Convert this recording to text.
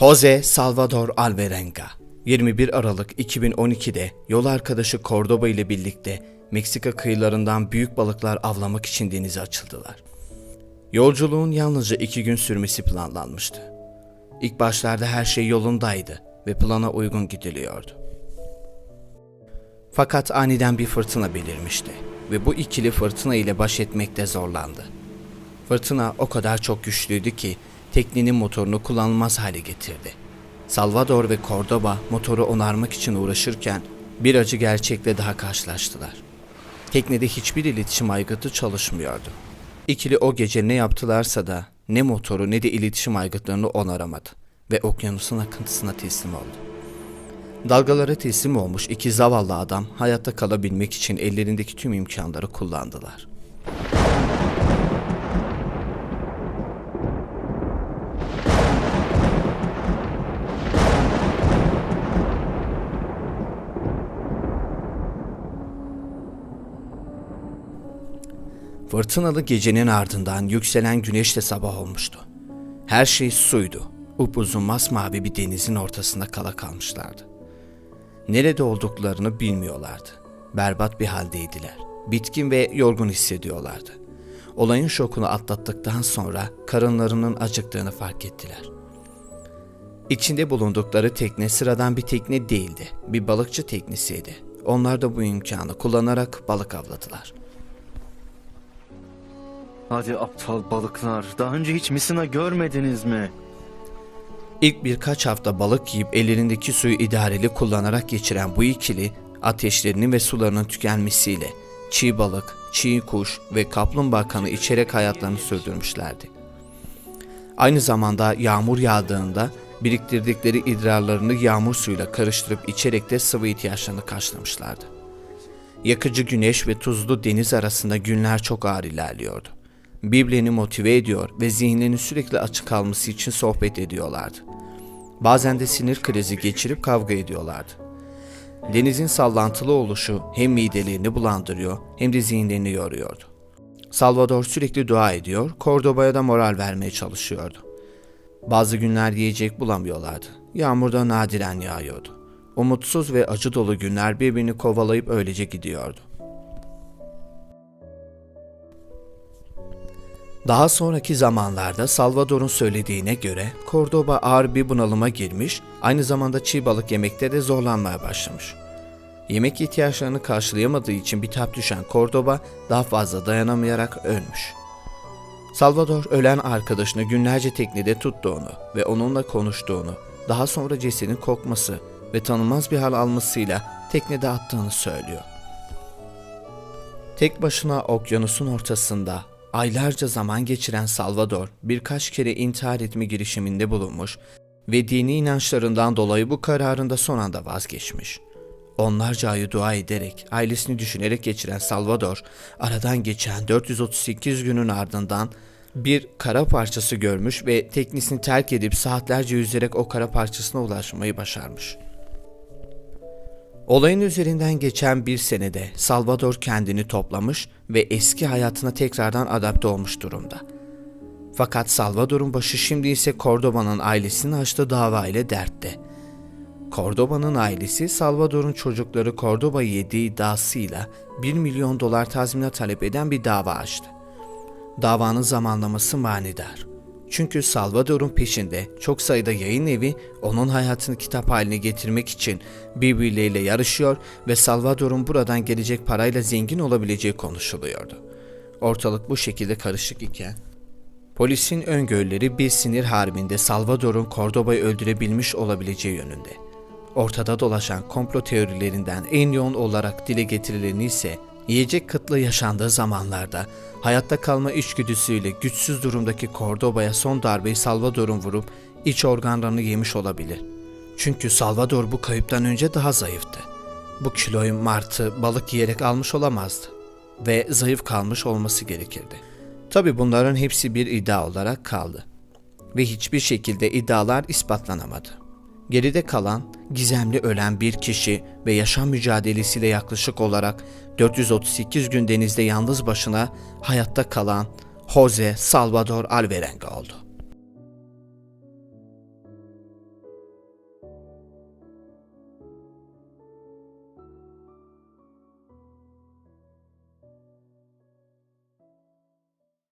Jose Salvador Alvarenga 21 Aralık 2012'de yol arkadaşı Cordoba ile birlikte Meksika kıyılarından büyük balıklar avlamak için denize açıldılar. Yolculuğun yalnızca iki gün sürmesi planlanmıştı. İlk başlarda her şey yolundaydı ve plana uygun gidiliyordu. Fakat aniden bir fırtına belirmişti ve bu ikili fırtına ile baş etmekte zorlandı. Fırtına o kadar çok güçlüydü ki teknenin motorunu kullanılmaz hale getirdi. Salvador ve Cordoba motoru onarmak için uğraşırken bir acı gerçekle daha karşılaştılar. Teknede hiçbir iletişim aygıtı çalışmıyordu. İkili o gece ne yaptılarsa da ne motoru ne de iletişim aygıtlarını onaramadı ve okyanusun akıntısına teslim oldu. Dalgalara teslim olmuş iki zavallı adam hayatta kalabilmek için ellerindeki tüm imkanları kullandılar. Fırtınalı gecenin ardından yükselen güneşle sabah olmuştu. Her şey suydu. Upuzun masmavi bir denizin ortasında kala kalmışlardı. Nerede olduklarını bilmiyorlardı. Berbat bir haldeydiler. Bitkin ve yorgun hissediyorlardı. Olayın şokunu atlattıktan sonra karınlarının acıktığını fark ettiler. İçinde bulundukları tekne sıradan bir tekne değildi. Bir balıkçı teknesiydi. Onlar da bu imkanı kullanarak balık avladılar. Hadi aptal balıklar. Daha önce hiç misina görmediniz mi? İlk birkaç hafta balık yiyip ellerindeki suyu idareli kullanarak geçiren bu ikili ateşlerinin ve sularının tükenmesiyle çiğ balık, çiğ kuş ve kaplumbağa içerek hayatlarını sürdürmüşlerdi. Aynı zamanda yağmur yağdığında biriktirdikleri idrarlarını yağmur suyuyla karıştırıp içerek de sıvı ihtiyaçlarını karşılamışlardı. Yakıcı güneş ve tuzlu deniz arasında günler çok ağır ilerliyordu. Birbirlerini motive ediyor ve zihinlerinin sürekli açık kalması için sohbet ediyorlardı. Bazen de sinir krizi geçirip kavga ediyorlardı. Denizin sallantılı oluşu hem midelerini bulandırıyor hem de zihinlerini yoruyordu. Salvador sürekli dua ediyor, Cordoba'ya da moral vermeye çalışıyordu. Bazı günler yiyecek bulamıyorlardı. Yağmur da nadiren yağıyordu. Umutsuz ve acı dolu günler birbirini kovalayıp öylece gidiyordu. Daha sonraki zamanlarda Salvador'un söylediğine göre Cordoba ağır bir bunalıma girmiş, aynı zamanda çiğ balık yemekte de zorlanmaya başlamış. Yemek ihtiyaçlarını karşılayamadığı için bitap düşen Cordoba daha fazla dayanamayarak ölmüş. Salvador ölen arkadaşını günlerce teknede tuttuğunu ve onunla konuştuğunu, daha sonra cesedin kokması ve tanınmaz bir hal almasıyla teknede attığını söylüyor. Tek başına okyanusun ortasında aylarca zaman geçiren Salvador birkaç kere intihar etme girişiminde bulunmuş ve dini inançlarından dolayı bu kararında son anda vazgeçmiş. Onlarca ayı dua ederek, ailesini düşünerek geçiren Salvador, aradan geçen 438 günün ardından bir kara parçası görmüş ve teknesini terk edip saatlerce yüzerek o kara parçasına ulaşmayı başarmış. Olayın üzerinden geçen bir senede Salvador kendini toplamış ve eski hayatına tekrardan adapte olmuş durumda. Fakat Salvador'un başı şimdi ise Cordoba'nın ailesinin açtığı dava ile dertte. Cordoba'nın ailesi Salvador'un çocukları Cordoba yediği iddiasıyla 1 milyon dolar tazminat talep eden bir dava açtı. Davanın zamanlaması manidar. Çünkü Salvador'un peşinde çok sayıda yayın evi onun hayatını kitap haline getirmek için birbirleriyle yarışıyor ve Salvador'un buradan gelecek parayla zengin olabileceği konuşuluyordu. Ortalık bu şekilde karışık iken polisin öngörüleri bir sinir harbinde Salvador'un Cordoba'yı öldürebilmiş olabileceği yönünde. Ortada dolaşan komplo teorilerinden en yoğun olarak dile getirileni ise Yiyecek kıtlığı yaşandığı zamanlarda hayatta kalma içgüdüsüyle güçsüz durumdaki Cordoba'ya son darbeyi Salvador'un vurup iç organlarını yemiş olabilir. Çünkü Salvador bu kayıptan önce daha zayıftı. Bu kiloyu martı balık yiyerek almış olamazdı ve zayıf kalmış olması gerekirdi. Tabi bunların hepsi bir iddia olarak kaldı ve hiçbir şekilde iddialar ispatlanamadı. Geride kalan, gizemli ölen bir kişi ve yaşam mücadelesiyle yaklaşık olarak 438 gün denizde yalnız başına hayatta kalan Jose Salvador Alvarenga oldu.